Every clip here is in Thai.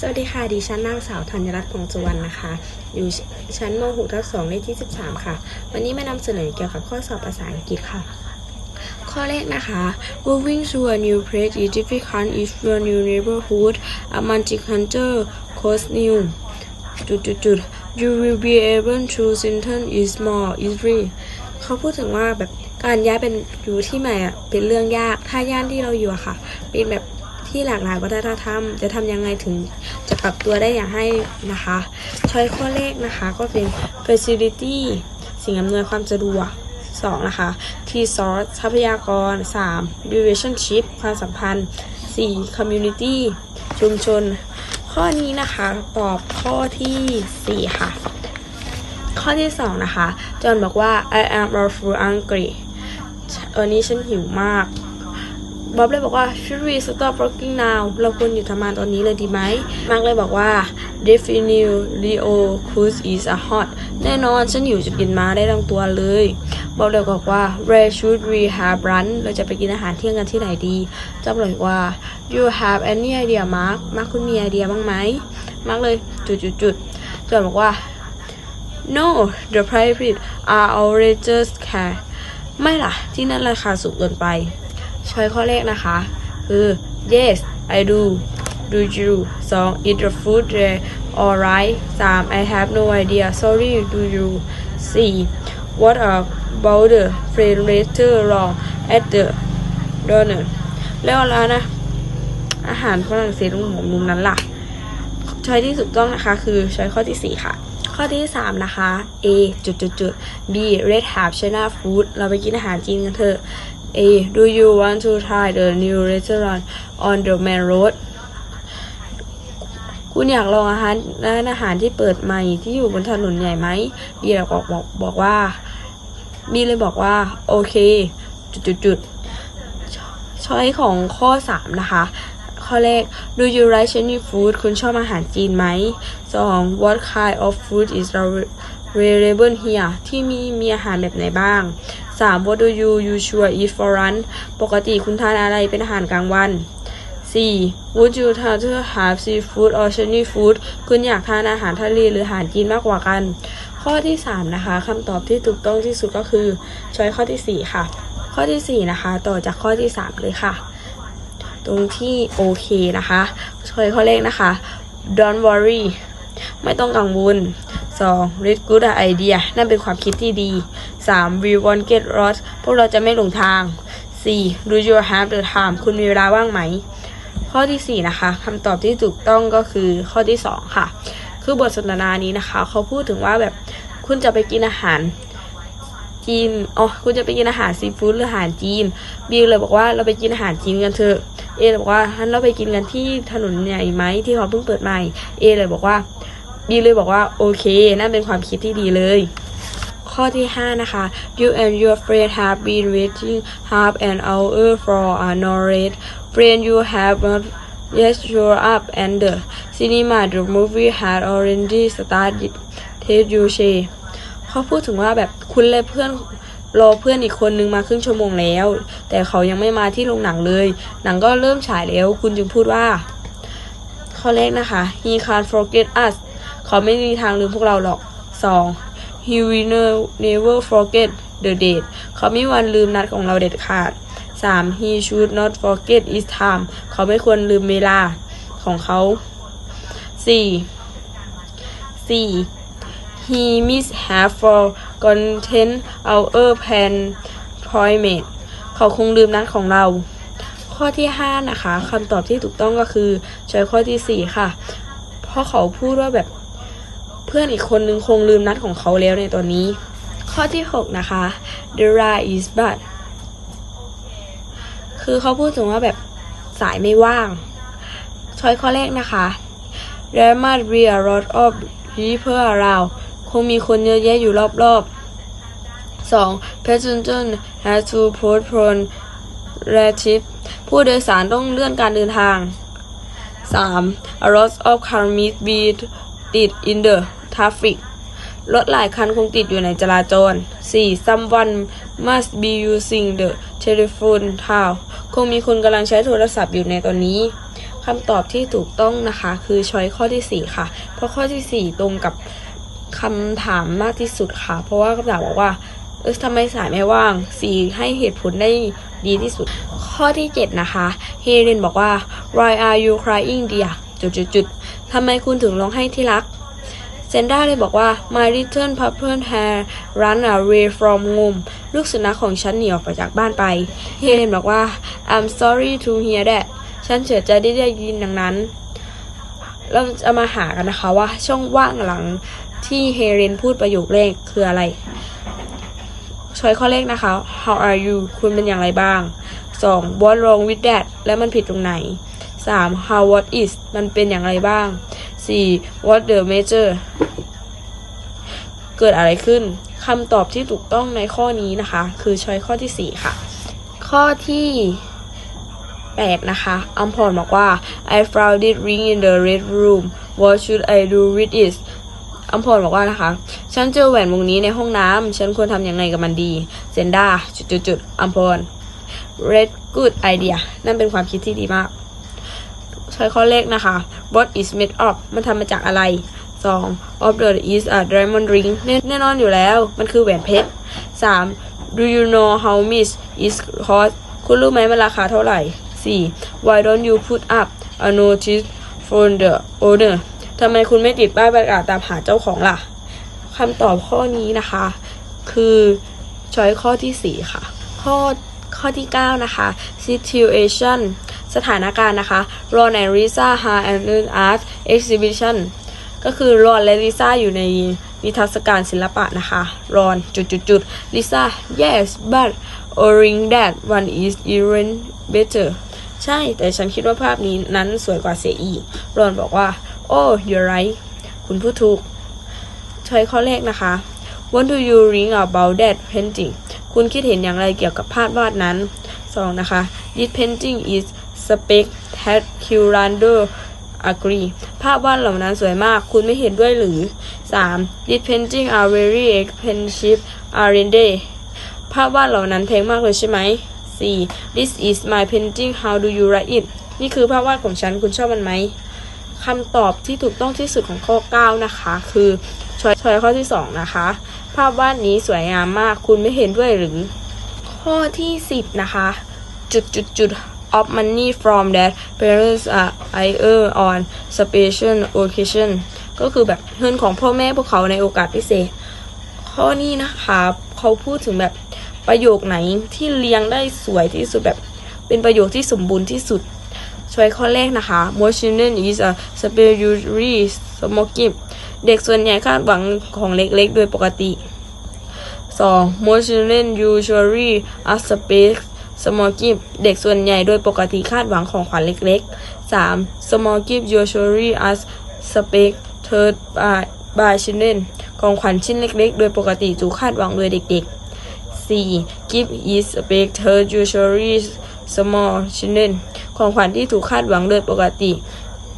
สวัสดีค่ะ ดิฉันนางสาวธัญรัตน์พงษ์สุวรรณนะคะ อยู่ชั้นม .6 ทับ2เลขที่ 13 ค่ะ วันนี้มานำเสนอเกี่ยวกับข้อสอบภาษาอังกฤษค่ะ ข้อแรกนะคะ moving to a new place is difficult if your new neighborhood a multi-cultural cost new จุดจุดจุด you will be able to sentence is more easily เขาพูดถึงว่าแบบการย้ายเป็นอยู่ที่ใหม่อะเป็นเรื่องยาก ถ้าย่านที่เราอยู่อะค่ะ เป็นแบบ ที่หลากหลายวัฒนธรรม จะทำยังไงถึงจะปรับตัวได้อย่างให้นะคะช้อยข้อเลขนะคะก็เป็น facility สิ่งอำนวยความสะดวก 2 นะคะ resource ทรัพยากร 3 relationship ความสัมพันธ์ 4 community ชุมชน ข้อนี้นะคะตอบข้อทีสี่4 ค่ะ ข้อที่ 2 นะคะ จอห์นบอกว่า I am a full hungry วันนี้ฉันหิวมาก บ๊อบเลยบอกว่า should we stop working now เราควรหยุดทำงานตอนนี้เลยดีไหม มาร์กเลยบอกว่า definitely Leo cruise is a hot แน่นอนฉันหิวจะกินมาได้ทั้งตัวเลย บ๊อบเลยบอกว่า where should we have lunch เราจะไปกินอาหารเที่ยงกันที่ไหนดีจอห์นเลยว่า you have any idea Mark มาร์กคุณมีไอเดียบ้างไหม มาร์กเลยจุดจุดจุดจอห์นบอกว่า no the price are outrageous care ไม่ล่ะ ที่นั่นราคาสูงเกินไป อยข้อแรกนะคะ คือ yes I do do you 2 eat the food there alright 3 I have no idea sorry do you 4 what about the friend later wrong at the dinner แล้วแล้วนะ อาหารฝรั่งเศสตรงหัวมุมนั้นล่ะ ช้อยที่ถูกต้องนะคะ คือช้อยข้อที่ 4 ค่ะข้อที่ 3 นะคะ A จุดจุดจุด B red have China food เราไปกินอาหารจีนกันเถอะ A do you want to try the new restaurant on the main road คุณอยากลองอาหารร้านอาหารที่เปิดใหม่ที่อยู่บนถนนใหญ่ไหม B เลยบอกบอกบอกว่า B เลยบอกว่า โอเค จุดจุดจุดช้อยของข้อ 3 นะคะ ข้อแรก Do you like Chinese food คุณชอบอาหารจีนไหม 2. What kind of food is available here ที่มีมีอาหารแบบไหนบ้าง 3. What do you usually eat for lunch ปกติคุณทานอะไรเป็นอาหารกลางวัน 4. Would you rather have seafood or Chinese food คุณอยากทานอาหารทะเลหรืออาหารจีนมากกว่ากัน ข้อที่ 3 นะคะคำตอบที่ถูกต้องที่สุดก็คือช้อยข้อทีสี่4 ค่ะ ข้อทีสี่ 4 นะคะ ต่อจากข้อที่ 3 เลยค่ะ ตรงที่โอเคนะคะช้อยข้อเลขนะคะ don't worry ไม่ต้องกังวล 2. read good idea นั่นเป็นความคิดที่ดี 3. we won't get lost พวกเราจะไม่หลงทาง 4. do you have the time คุณมีเวลาว่างไหม ข้อที่ 4 นะคะคำตอบที่ถูกต้องก็คือข้อที่ 2 ค่ะ คือบทสนทนานี้นะคะ เขาพูดถึงว่าแบบคุณจะไปกินอาหารจีนอ๋อคุณจะไปกินอาหารซีฟู้ดหรืออาหารจีนบีเลยบอกว่าเราไปกินอาหารจีนกันเถอะ เอเลยบอกว่าท่านเราไปกินกันที่ถนนใหญ่ไหมที่เขาเพิ่งเปิดใหม่ เอเลยบอกว่าบีเลยบอกว่าโอเคนั่นเป็นความคิดที่ดีเลย ข้อที่ 5 นะคะ You and your friend have been waiting half an hour for a knowledge friend you have not yet show up and the cinema the movie had already started tell you say เขาพูดถึงว่าแบบคุณและเพื่อนรอเพื่อนอีกคนนึงมาครึ่งชั่วโมงแล้ว แต่เขายังไม่มาที่โรงหนังเลย หนังก็เริ่มฉายแล้ว คุณจึงพูดว่า ข้อแรกนะคะ he can't forget us เขาไม่มีทางลืมพวกเราหรอก 2. He will never forget the date เขาไม่วันลืมนัดของเราเด็ดขาด 3. he should not forget his time เขาไม่ควรลืมเวลาของเขา 4. 4. he must have forgotten our plan appointment เขาคงลืมนัดของเรา ข้อที่ 5 นะคะคำตอบที่ถูกต้องก็คือ ช้อยข้อทีสี่4 ค่ะ เพราะเขาพูดว่าแบบ เพื่อนอีกคนนึงคงลืมนัดของเขาแล้วในตอนนี้ ข้อที่ 6 นะคะ the right is but คือเขาพูดถึงว่าแบบสายไม่ว่าง ช้อยข้อแรกนะคะ there must be a lot of people around คงมีคนเยอะแยะอยู่รอบๆ 2. passenger has to postpone their trip ผู้โดยสารต้องเลื่อนการเดินทาง 3. A lot of cars must be ติด in the traffic รถหลายคันคงติดอยู่ในจราจร 4. Someone must be using the telephone now คงมีคนกำลังใช้โทรศัพท์อยู่ในตอนนี้คำตอบที่ถูกต้องนะคะ คือช้อยข้อที่สี่ค่ะ เพราะข้อที่สี่ตรงกับคำถามมากที่สุดค่ะ เพราะว่าคำถามบอกว่าเออทำไมสายไม่ว่างสี่ให้เหตุผลได้ดีที่สุด ข้อที่เจ็ดนะคะเฮเลนบอกว่า why are you crying dear จุดจุดจุดๆๆทำไมคุณถึงร้องไห้ที่รัก เซนด้าเลยบอกว่า my little puppy hair run away from home ลูกสุนัขของฉันหนีออกไปจากบ้านไป เฮเลนบอกว่า I'm sorry to hear that ฉันเสียใจที่ได้ยินดังนั้น เราจะมาหากันนะคะว่าช่องว่างหลังที่เฮเลนพูดประโยคแรกคืออะไร ช้อยข้อเลขนะคะ how are you คุณเป็นอย่างไรบ้าง 2. what wrong with that และมันผิดตรงไหน 3. how what is มันเป็นอย่างไรบ้าง 4. what the matter เกิดอะไรขึ้นคำตอบที่ถูกต้องในข้อนี้นะคะ คือช้อยข้อที่ 4 ค่ะ ข้อที่8นะคะอัมพรบอกว่า I found it ring in the red room what should I do with it อัมพรบอกว่านะคะ ฉันเจอแหวนวงนี้ในห้องน้ำฉันควรทำยังไงกับมันดีเซนด้าจุดจุดจุดๆๆอัมพร red good idea นั่นเป็นความคิดที่ดีมาก ใช้ข้อเลขนะคะ what is made of มันทำมาจากอะไร 2. of the is a diamond ring แน่แน่นอนอยู่แล้ว มันคือแหวนเพชร 3. do you know how much is cost คุณรู้ไหมมันราคาเท่าไหร่ 4. why don't you put up a notice for the owner ทำไมคุณไม่ติดป้ายประกาศตามหาเจ้าของล่ะคำตอบข้อนี้นะคะ คือช้อยข้อที่ 4 ค่ะ ข้อข้อที่ 9 นะคะ situation สถานการณ์นะคะ Ron and Lisa have an art exhibition ก็คือรอนและลิซ่าอยู่ในนิทรรศการศิลปะนะคะรอนจุดจุดจุดลิซ่า yes but oring that one is even better ใช่ แต่ฉันคิดว่าภาพนี้นั้นสวยกว่าเสียอีกรอนบอกว่า oh you're right คุณพูดถูกช้อยข้อแรกนะคะ What do you think about that painting คุณคิดเห็นอย่างไรเกี่ยวกับภาพวาดนั้น 2. นะคะ This painting is spectacular agree ภาพวาดเหล่านั้นสวยมาก คุณไม่เห็นด้วยหรือ 3. This painting are very expensive aren't they ภาพวาดเหล่านั้นแพงมากเลยใช่ไหม 4. This is my painting how do you like it นี่คือภาพวาดของฉัน คุณชอบมันไหม คำตอบที่ถูกต้องที่สุดของข้อ 9 นะคะ คือช้อยช้อยข้อที่ 2 นะคะ ภาพวาดนี้สวยงามมาก คุณไม่เห็นด้วยหรือ ข้อที่ 10 นะคะ จุดจุดจุด of money from that parents are hire on special occasion ก็คือแบบเงินของพ่อแม่พวกเขาในโอกาสพิเศษ ข้อนี้นะคะเขาพูดถึงแบบประโยคไหนที่เรียงได้สวยที่สุดแบบเป็นประโยคที่สมบูรณ์ที่สุด ช่วยข้อแรกนะคะ Most children is a spiritually small gift เด็กส่วนใหญ่คาดหวังของเล็กๆ โดยปกติ 2. Most children usually expect small gift เด็กส่วนใหญ่โดยปกติคาดหวังของขวัญเล็กๆ 3. Small gift usually as expected by by children ของขวัญชิ้นเล็กๆ โดยปกติถูกคาดหวังโดยเด็กๆ 4. Gift is expected usually small children ของขวัญที่ถูกคาดหวังโดยปกติ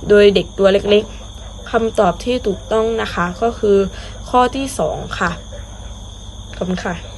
โดยเด็กตัวเล็กๆคำตอบที่ถูกต้องนะคะก็คือข้อที่ 2 ค่ะขอบคุณค่ะ